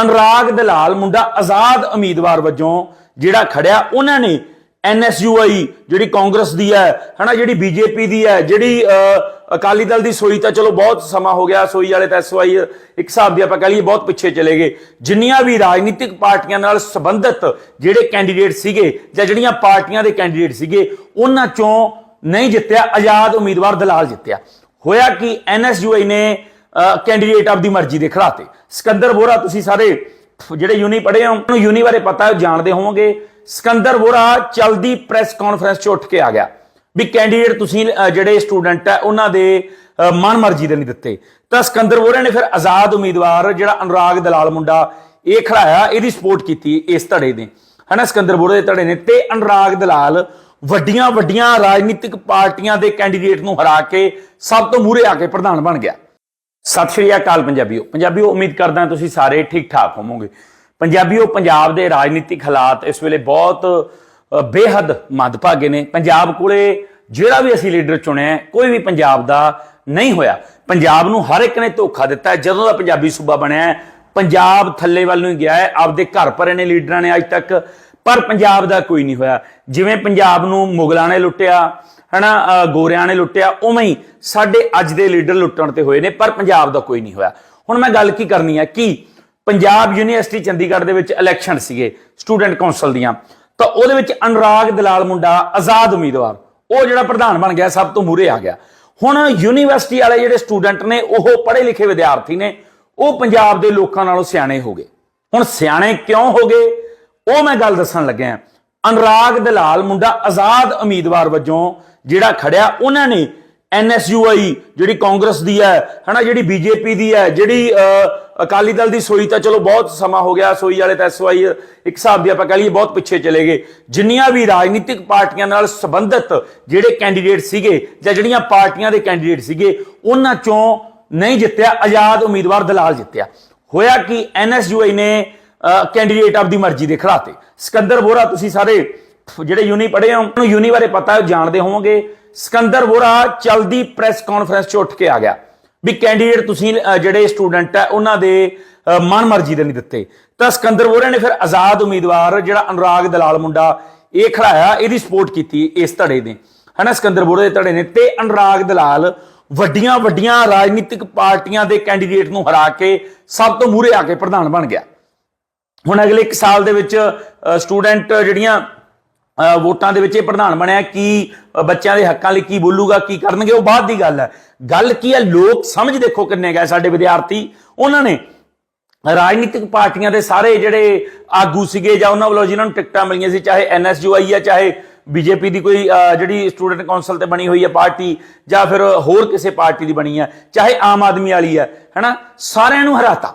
ਅਨੁਰਾਗ ਦਲਾਲ ਮੁੰਡਾ ਆਜ਼ਾਦ ਉਮੀਦਵਾਰ ਵਜੋਂ ਜਿਹੜਾ ਖੜਿਆ, ਉਹਨਾਂ ਨੇ ਐਨਐਸਯੂਆਈ ਜਿਹੜੀ ਕਾਂਗਰਸ ਦੀ ਹੈ, ਹਨਾ, ਜਿਹੜੀ ਬੀਜੇਪੀ ਦੀ ਹੈ, ਜਿਹੜੀ ਅਕਾਲੀ ਦਲ ਦੀ ਸੋਈ ਤਾਂ ਚਲੋ ਬਹੁਤ ਸਮਾਂ ਹੋ ਗਿਆ, ਸੋਈ ਵਾਲੇ ਤਾਂ ਐਸਵਾਈ ਇੱਕ ਹਿਸਾਬ ਦੀ ਆਪਾਂ ਕਹ ਲਈਏ ਬਹੁਤ ਪਿੱਛੇ ਚਲੇ ਗਏ। ਜਿੰਨੀਆਂ ਵੀ ਰਾਜਨੀਤਿਕ ਪਾਰਟੀਆਂ ਨਾਲ ਸੰਬੰਧਿਤ ਜਿਹੜੇ ਕੈਂਡੀਡੇਟ ਸੀਗੇ ਜਾਂ ਜਿਹੜੀਆਂ ਪਾਰਟੀਆਂ ਦੇ ਕੈਂਡੀਡੇਟ ਸੀਗੇ, ਉਹਨਾਂ ਚੋਂ ਨਹੀਂ ਜਿੱਤਿਆ, ਆਜ਼ਾਦ ਉਮੀਦਵਾਰ ਦਲਾਲ ਜਿੱਤਿਆ। ਹੋਇਆ ਕਿ ਐਨਐਸਯੂਆਈ ਨੇ ਕੈਂਡੀਡੇਟ ਆਪਦੀ ਮਰਜ਼ੀ ਦੇ ਖੜਾਤੇ ਸਿਕੰਦਰ ਬੋਰਾ ਤੁਸੀਂ ਸਾਰੇ ਜਿਹੜੇ ਯੂਨੀ ਪੜ੍ਹੇ ਹੋ, ਉਹਨੂੰ ਯੂਨੀ ਬਾਰੇ ਪਤਾ ਜਾਣਦੇ ਹੋਵੋਗੇ। ਸਿਕੰਦਰ ਬੋਰਾ ਚਲਦੀ ਪ੍ਰੈਸ ਕਾਨਫਰੰਸ 'ਚ ਉੱਠ ਕੇ ਆ ਗਿਆ। ਵੀ ਕੈਂਡੀਡੇਟ ਤੁਸੀਂ ਜਿਹੜੇ ਸਟੂਡੈਂਟ ਹੈ, ਉਹਨਾਂ ਦੇ ਮਨ ਮਰਜ਼ੀ ਦੇ ਨਹੀਂ ਦਿੱਤੇ। ਤਾਂ ਸਿਕੰਦਰ ਬੋਰਾ ਨੇ ਫਿਰ ਆਜ਼ਾਦ ਉਮੀਦਵਾਰ ਜਿਹੜਾ ਅਨੁਰਾਗ ਦਲਾਲ ਮੁੰਡਾ, ਇਹ ਖੜਾਇਆ, ਇਹਦੀ ਸਪੋਰਟ ਕੀਤੀ ਇਸ ਧੜੇ ਨੇ। ਹਨਾ, ਸਿਕੰਦਰ ਬੋਰਾ ਦੇ ਧੜੇ ਨੇ। ਤੇ ਅਨੁਰਾਗ ਦਲਾਲ ਵੱਡੀਆਂ ਵੱਡੀਆਂ ਰਾਜਨੀਤਿਕ ਪਾਰਟੀਆਂ ਦੇ ਕੈਂਡੀਡੇਟ ਨੂੰ ਹਰਾ ਕੇ ਸਭ ਤੋਂ ਮੂਹਰੇ ਆ ਕੇ ਪ੍ਰਧਾਨ ਬਣ ਗਿਆ। ਸਤਿ ਸ਼੍ਰੀ ਅਕਾਲ ਪੰਜਾਬੀਓ। ਪੰਜਾਬੀਓ, ਉਮੀਦ ਕਰਦਾ ਤੁਸੀਂ ਸਾਰੇ ਠੀਕ ਠਾਕ ਹੋਵੋਗੇ। ਪੰਜਾਬੀਓ, ਪੰਜਾਬ ਦੇ ਰਾਜਨੀਤਿਕ ਹਾਲਾਤ ਇਸ ਵੇਲੇ ਬਹੁਤ ਬੇਹੱਦ ਮੰਦਭਾਗੇ ਨੇ। ਪੰਜਾਬ ਕੋਲੇ ਜਿਹੜਾ ਵੀ ਅਸੀਂ ਲੀਡਰ ਚੁਣਿਆ ਕੋਈ ਵੀ ਪੰਜਾਬ ਦਾ ਨਹੀਂ ਹੋਇਆ। ਪੰਜਾਬ ਨੂੰ ਹਰ ਇੱਕ ਨੇ ਧੋਖਾ ਦਿੱਤਾ ਜਦੋਂ ਦਾ ਪੰਜਾਬੀ ਸੂਬਾ ਬਣਿਆ ਪੰਜਾਬ ਥੱਲੇ ਵੱਲ ਨੂੰ ਹੀ ਗਿਆ ਹੈ। ਆਪਦੇ ਘਰ ਭਰੇ ਨੇ ਲੀਡਰਾਂ ਨੇ ਅੱਜ ਤੱਕ। ਪਰ ਪੰਜਾਬ ਦਾ ਕੋਈ ਨਹੀਂ ਹੋਇਆ। ਜਿਵੇਂ ਪੰਜਾਬ ਨੂੰ ਮੁਗਲਾਂ ਨੇ ਲੁੱਟਿਆ ਹਨਾ ਅ, ਗੋਰਿਆਂ ਨੇ ਲੁੱਟਿਆ ਉਵੇਂ ਹੀ ਸਾਡੇ ਅੱਜ ਦੇ ਲੀਡਰ ਲੁੱਟਣ ਤੇ ਹੋਏ ਨੇ ਪਰ ਪੰਜਾਬ ਦਾ ਕੋਈ ਨਹੀਂ ਹੋਇਆ। ਹੁਣ ਮੈਂ ਗੱਲ ਕੀ ਕਰਨੀ ਹੈ ਕਿ ਪੰਜਾਬ ਯੂਨੀਵਰਸਿਟੀ ਚੰਡੀਗੜ੍ਹ ਦੇ ਵਿੱਚ ਇਲੈਕਸ਼ਨ ਸੀਗੇ ਸਟੂਡੈਂਟ ਕੌਂਸਲ ਦੀਆਂ। ਤਾਂ ਉਹਦੇ ਵਿੱਚ ਅਨੁਰਾਗ ਦਲਾਲ ਮੁੰਡਾ ਆਜ਼ਾਦ ਉਮੀਦਵਾਰ ਉਹ ਜਿਹੜਾ ਪ੍ਰਧਾਨ ਬਣ ਗਿਆ ਸਭ ਤੋਂ ਮੂਹਰੇ ਆ ਗਿਆ। ਹੁਣ ਯੂਨੀਵਰਸਿਟੀ ਵਾਲੇ ਜਿਹੜੇ ਸਟੂਡੈਂਟ ਨੇ ਉਹ ਪੜ੍ਹੇ ਲਿਖੇ ਵਿਦਿਆਰਥੀ ਨੇ ਉਹ ਪੰਜਾਬ ਦੇ ਲੋਕਾਂ ਨਾਲੋਂ ਸਿਆਣੇ ਹੋ ਗਏ। ਹੁਣ ਸਿਆਣੇ ਕਿਉਂ ਹੋ ਗਏ? ਉਹ ਮੈਂ ਗੱਲ ਦੱਸਣ ਲੱਗਿਆ। ਅਨੁਰਾਗ ਦਲਾਲ ਮੁੰਡਾ ਆਜ਼ਾਦ ਉਮੀਦਵਾਰ ਵਜੋਂ ਜਿਹੜਾ ਖੜਿਆ, ਉਹਨਾਂ ਨੇ ਐਨਐਸਯੂਆਈ ਜਿਹੜੀ ਕਾਂਗਰਸ ਦੀ ਹੈ, ਹਨਾ, ਜਿਹੜੀ ਬੀਜੇਪੀ ਦੀ ਹੈ, ਜਿਹੜੀ ਅਕਾਲੀ ਦਲ ਦੀ ਸੋਈ ਤਾਂ ਚਲੋ ਬਹੁਤ ਸਮਾਂ ਹੋ ਗਿਆ, ਸੋਈ ਵਾਲੇ ਤਾਂ ਐਸਵਾਈ ਇੱਕ ਹਿਸਾਬ ਦੀ ਆਪਾਂ ਕਹ ਲਈਏ ਬਹੁਤ ਪਿੱਛੇ ਚਲੇ ਗਏ। ਜਿੰਨੀਆਂ ਵੀ ਰਾਜਨੀਤਿਕ ਪਾਰਟੀਆਂ ਨਾਲ ਸੰਬੰਧਿਤ ਜਿਹੜੇ ਕੈਂਡੀਡੇਟ ਸੀਗੇ ਜਾਂ ਜਿਹੜੀਆਂ ਪਾਰਟੀਆਂ ਦੇ ਕੈਂਡੀਡੇਟ ਸੀਗੇ, ਉਹਨਾਂ ਚੋਂ ਨਹੀਂ ਜਿੱਤਿਆ, ਆਜ਼ਾਦ ਉਮੀਦਵਾਰ ਦਲਾਲ ਜਿੱਤਿਆ। ਹੋਇਆ ਕਿ ਐਨਐਸਯੂਆਈ ਨੇ ਕੈਂਡੀਡੇਟ ਆਪਦੀ ਮਰਜ਼ੀ ਦੇ ਖੜਾਤੇ। ਸਿਕੰਦਰ ਬੋਰਾ ਤੁਸੀਂ ਸਾਰੇ ਜਿਹੜੇ ਯੂਨੀ ਪੜ੍ਹੇ ਹੋ ਉਹਨੂੰ ਯੂਨੀ ਬਾਰੇ ਪਤਾ ਹੈ ਜਾਣਦੇ ਹੋਵੋਗੇ। ਸਿਕੰਦਰ ਬੋਰਾ ਚਲਦੀ ਪ੍ਰੈਸ ਕਾਨਫਰੰਸ 'ਚ ਉੱਠ ਕੇ ਆ ਗਿਆ। ਵੀ ਕੈਂਡੀਡੇਟ ਤੁਸੀਂ ਜਿਹੜੇ ਸਟੂਡੈਂਟ ਹੈ ਉਹਨਾਂ ਦੇ ਅ, ਮਨ ਮਰਜ਼ੀ ਦੇ ਨਹੀਂ ਦਿੱਤੇ। ਤਾਂ ਸਿਕੰਦਰ ਬੋਰਾ ਨੇ ਫਿਰ ਆਜ਼ਾਦ ਉਮੀਦਵਾਰ ਜਿਹੜਾ ਅਨੁਰਾਗ ਦਲਾਲ ਮੁੰਡਾ ਇਹ ਖੜਾਇਆ ਇਹਦੀ ਸਪੋਰਟ ਕੀਤੀ ਇਸ ਧੜੇ ਨੇ। ਹਨਾ ਸਿਕੰਦਰ ਬੋਰਾ ਦੇ ਧੜੇ ਨੇ। ਤੇ ਅਨੁਰਾਗ ਦਲਾਲ ਵੱਡੀਆਂ ਵੱਡੀਆਂ ਰਾਜਨੀਤਿਕ ਪਾਰਟੀਆਂ ਦੇ ਕੈਂਡੀਡੇਟ ਨੂੰ ਹਰਾ ਕੇ ਸਭ ਤੋਂ ਮੂਹਰੇ ਆ ਕੇ ਪ੍ਰਧਾਨ ਬਣ ਗਿਆ। ਹੁਣ ਅਗਲੇ 1 ਸਾਲ ਦੇ ਵਿੱਚ ਸਟੂਡੈਂਟ ਜਿਹੜੀਆਂ ਵੋਟਾਂ ਦੇ ਵਿੱਚ ਇਹ ਪ੍ਰਧਾਨ ਬਣਿਆ, ਕੀ ਬੱਚਿਆਂ ਦੇ ਹੱਕਾਂ ਲਈ ਕੀ ਬੋਲੂਗਾ, ਕੀ ਕਰਨਗੇ, ਉਹ ਬਾਅਦ ਦੀ ਗੱਲ ਹੈ। ਗੱਲ ਕੀ ਹੈ, ਲੋਕ ਸਮਝ ਦੇਖੋ ਕਿੰਨੇ ਗਏ ਸਾਡੇ ਵਿਦਿਆਰਥੀ। ਉਹਨਾਂ ਨੇ ਰਾਜਨੀਤਿਕ ਪਾਰਟੀਆਂ ਦੇ ਸਾਰੇ ਜਿਹੜੇ ਆਗੂ ਸੀਗੇ ਜਾਂ ਉਹਨਾਂ ਵੱਲੋਂ ਜਿਨ੍ਹਾਂ ਨੂੰ ਟਿਕਟਾਂ ਮਿਲੀਆਂ ਸੀ, ਚਾਹੇ ਐਨਐਸਯੂਆਈ ਹੈ, ਚਾਹੇ ਬੀਜੇਪੀ ਦੀ ਕੋਈ ਜਿਹੜੀ ਸਟੂਡੈਂਟ ਕਾਉਂਸਲ ਤੇ ਬਣੀ ਹੋਈ ਹੈ ਪਾਰਟੀ, ਜਾਂ ਫਿਰ ਹੋਰ ਕਿਸੇ ਪਾਰਟੀ ਦੀ ਬਣੀ ਹੈ, ਚਾਹੇ ਆਮ ਆਦਮੀ ਵਾਲੀ ਹੈ, ਹੈਨਾ? ਸਾਰਿਆਂ ਨੂੰ ਹਰਾਤਾ।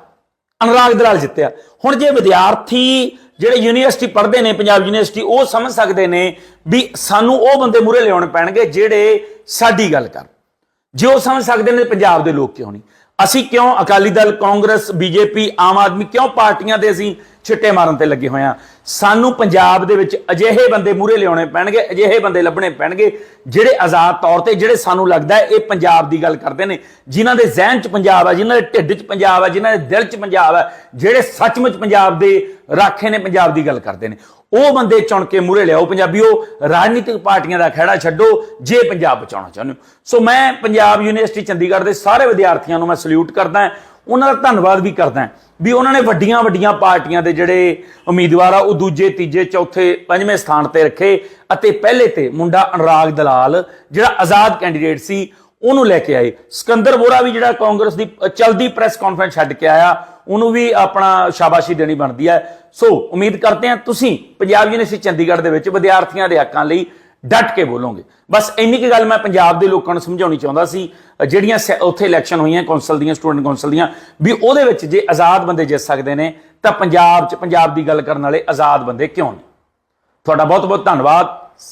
ਅਨੁਰਾਗ ਦਲਾਲ ਜਿੱਤਿਆ। ਹੁਣ ਜੇ ਵਿਦਿਆਰਥੀ ਜਿਹੜੇ ਯੂਨੀਵਰਸਿਟੀ ਪੜ੍ਹਦੇ ਨੇ, ਪੰਜਾਬ ਯੂਨੀਵਰਸਿਟੀ, ਉਹ ਸਮਝ ਸਕਦੇ ਨੇ ਵੀ ਸਾਨੂੰ ਉਹ ਬੰਦੇ ਮੂਰੇ ਲਿਆਉਣ ਪੈਣਗੇ ਜਿਹੜੇ ਸਾਡੀ ਗੱਲ ਕਰਨ। ਜੇ ਉਹ ਸਮਝ ਸਕਦੇ ਨੇ, ਪੰਜਾਬ ਦੇ ਲੋਕ ਕਿਉਂ ਨਹੀਂ? ਅਸੀਂ ਕਿਉਂ ਅਕਾਲੀ ਦਲ, ਕਾਂਗਰਸ, ਬੀਜੇਪੀ, ਆਮ ਆਦਮੀ ਕਿਉਂ ਪਾਰਟੀਆਂ ਦੇ ਅਸੀਂ ਛਿੱਟੇ ਮਾਰਨ ਤੇ ਲੱਗੇ ਹੋਏ ਆ। ਸਾਨੂੰ ਪੰਜਾਬ ਦੇ ਵਿੱਚ ਅਜਿਹੇ ਬੰਦੇ ਮੂਰੇ ਲਿਆਉਣੇ ਪੈਣਗੇ, ਅਜਿਹੇ ਬੰਦੇ ਲੱਭਣੇ ਪੈਣਗੇ, ਜਿਹੜੇ ਆਜ਼ਾਦ ਤੌਰ ਤੇ ਜਿਹੜੇ ਸਾਨੂੰ ਲੱਗਦਾ ਇਹ ਪੰਜਾਬ ਦੀ ਗੱਲ ਕਰਦੇ ਨੇ, ਜਿਨ੍ਹਾਂ ਦੇ ਜ਼ਿਹਨ 'ਚ ਪੰਜਾਬ ਹੈ ਜਿਨ੍ਹਾਂ ਦੇ ਢਿੱਡ 'ਚ ਪੰਜਾਬ ਹੈ ਜਿਨ੍ਹਾਂ ਦੇ ਦਿਲ 'ਚ ਪੰਜਾਬ ਹੈ ਜਿਹੜੇ ਸੱਚਮੁੱਚ ਪੰਜਾਬ ਦੇ ਰਾਖੇ ਨੇ, ਪੰਜਾਬ ਦੀ ਗੱਲ ਕਰਦੇ ਨੇ। ਉਹ ਬੰਦੇ ਚੁਣ ਕੇ ਮੂਰੇ ਲਿਆਓ ਪੰਜਾਬੀਓ, ਰਾਜਨੀਤਿਕ ਪਾਰਟੀਆਂ ਦਾ ਖਹਿੜਾ ਛੱਡੋ, ਜੇ ਪੰਜਾਬ ਬਚਾਉਣਾ ਚਾਹੁੰਦੇ ਹੋ। ਸੋ ਮੈਂ ਪੰਜਾਬ ਯੂਨੀਵਰਸਿਟੀ ਚੰਡੀਗੜ੍ਹ ਦੇ ਸਾਰੇ ਵਿਦਿਆਰਥੀਆਂ ਨੂੰ ਮੈਂ ਸਲੂਟ ਕਰਦਾ, ਉਹਨਾਂ ਦਾ ਧੰਨਵਾਦ ਵੀ ਕਰਦਾ। ਵੀ ਉਹਨਾਂ ਨੇ ਵੱਡੀਆਂ ਵੱਡੀਆਂ ਪਾਰਟੀਆਂ ਦੇ ਜਿਹੜੇ ਉਮੀਦਵਾਰ ਆ, ਉਹ ਦੂਜੇ, ਤੀਜੇ, ਚੌਥੇ, ਪੰਜਵੇਂ ਸਥਾਨ ਤੇ ਰੱਖੇ ਅਤੇ ਪਹਿਲੇ ਤੇ ਮੁੰਡਾ ਅਨੁਰਾਗ ਦਲਾਲ, ਜਿਹੜਾ ਆਜ਼ਾਦ ਕੈਂਡੀਡੇਟ ਸੀ, ਉਹਨੂੰ ਲੈ ਕੇ ਆਏ। ਸਿਕੰਦਰ ਬੋਰਾ ਵੀ ਜਿਹੜਾ ਕਾਂਗਰਸ ਦੀ ਚਲਦੀ ਪ੍ਰੈਸ ਕਾਨਫਰੰਸ ਛੱਡ ਕੇ ਆਇਆ, ਉਹਨੂੰ ਵੀ ਆਪਣਾ ਸ਼ਾਬਾਸ਼ੀ ਦੇਣੀ ਬਣਦੀ ਹੈ। ਸੋ, ਉਮੀਦ ਕਰਦੇ ਹਾਂ ਤੁਸੀਂ, ਪੰਜਾਬ ਯੂਨੀਵਰਸਿਟੀ ਚੰਡੀਗੜ੍ਹ ਦੇ ਵਿੱਚ ਵਿਦਿਆਰਥੀਆਂ ਦੇ ਹੱਕਾਂ ਲਈ ਡਟ ਕੇ ਬੋਲੋਗੇ। ਬਸ ਇੰਨੀ ਕੁ ਗੱਲ ਮੈਂ ਪੰਜਾਬ ਦੇ ਲੋਕਾਂ ਨੂੰ ਸਮਝਾਉਣੀ ਚਾਹੁੰਦਾ ਸੀ, ਜਿਹੜੀਆਂ ਸੈ- ਉੱਥੇ ਇਲੈਕਸ਼ਨ ਹੋਈਆਂ, ਕੌਂਸਲ ਦੀਆਂ ਸਟੂਡੈਂਟ ਕੌਂਸਲ ਦੀਆਂ, ਵੀ ਉਹਦੇ ਵਿੱਚ ਜੇ ਆਜ਼ਾਦ ਬੰਦੇ ਜਿੱਤ ਸਕਦੇ ਨੇ, ਤਾਂ ਪੰਜਾਬ 'ਚ, ਪੰਜਾਬ ਦੀ ਗੱਲ ਕਰਨ ਵਾਲੇ ਆਜ਼ਾਦ ਬੰਦੇ ਕਿਉਂ ਨਹੀਂ ਤੁਹਾਡਾ ਬਹੁਤ ਬਹੁਤ ਧੰਨਵਾਦ ਸਤਿ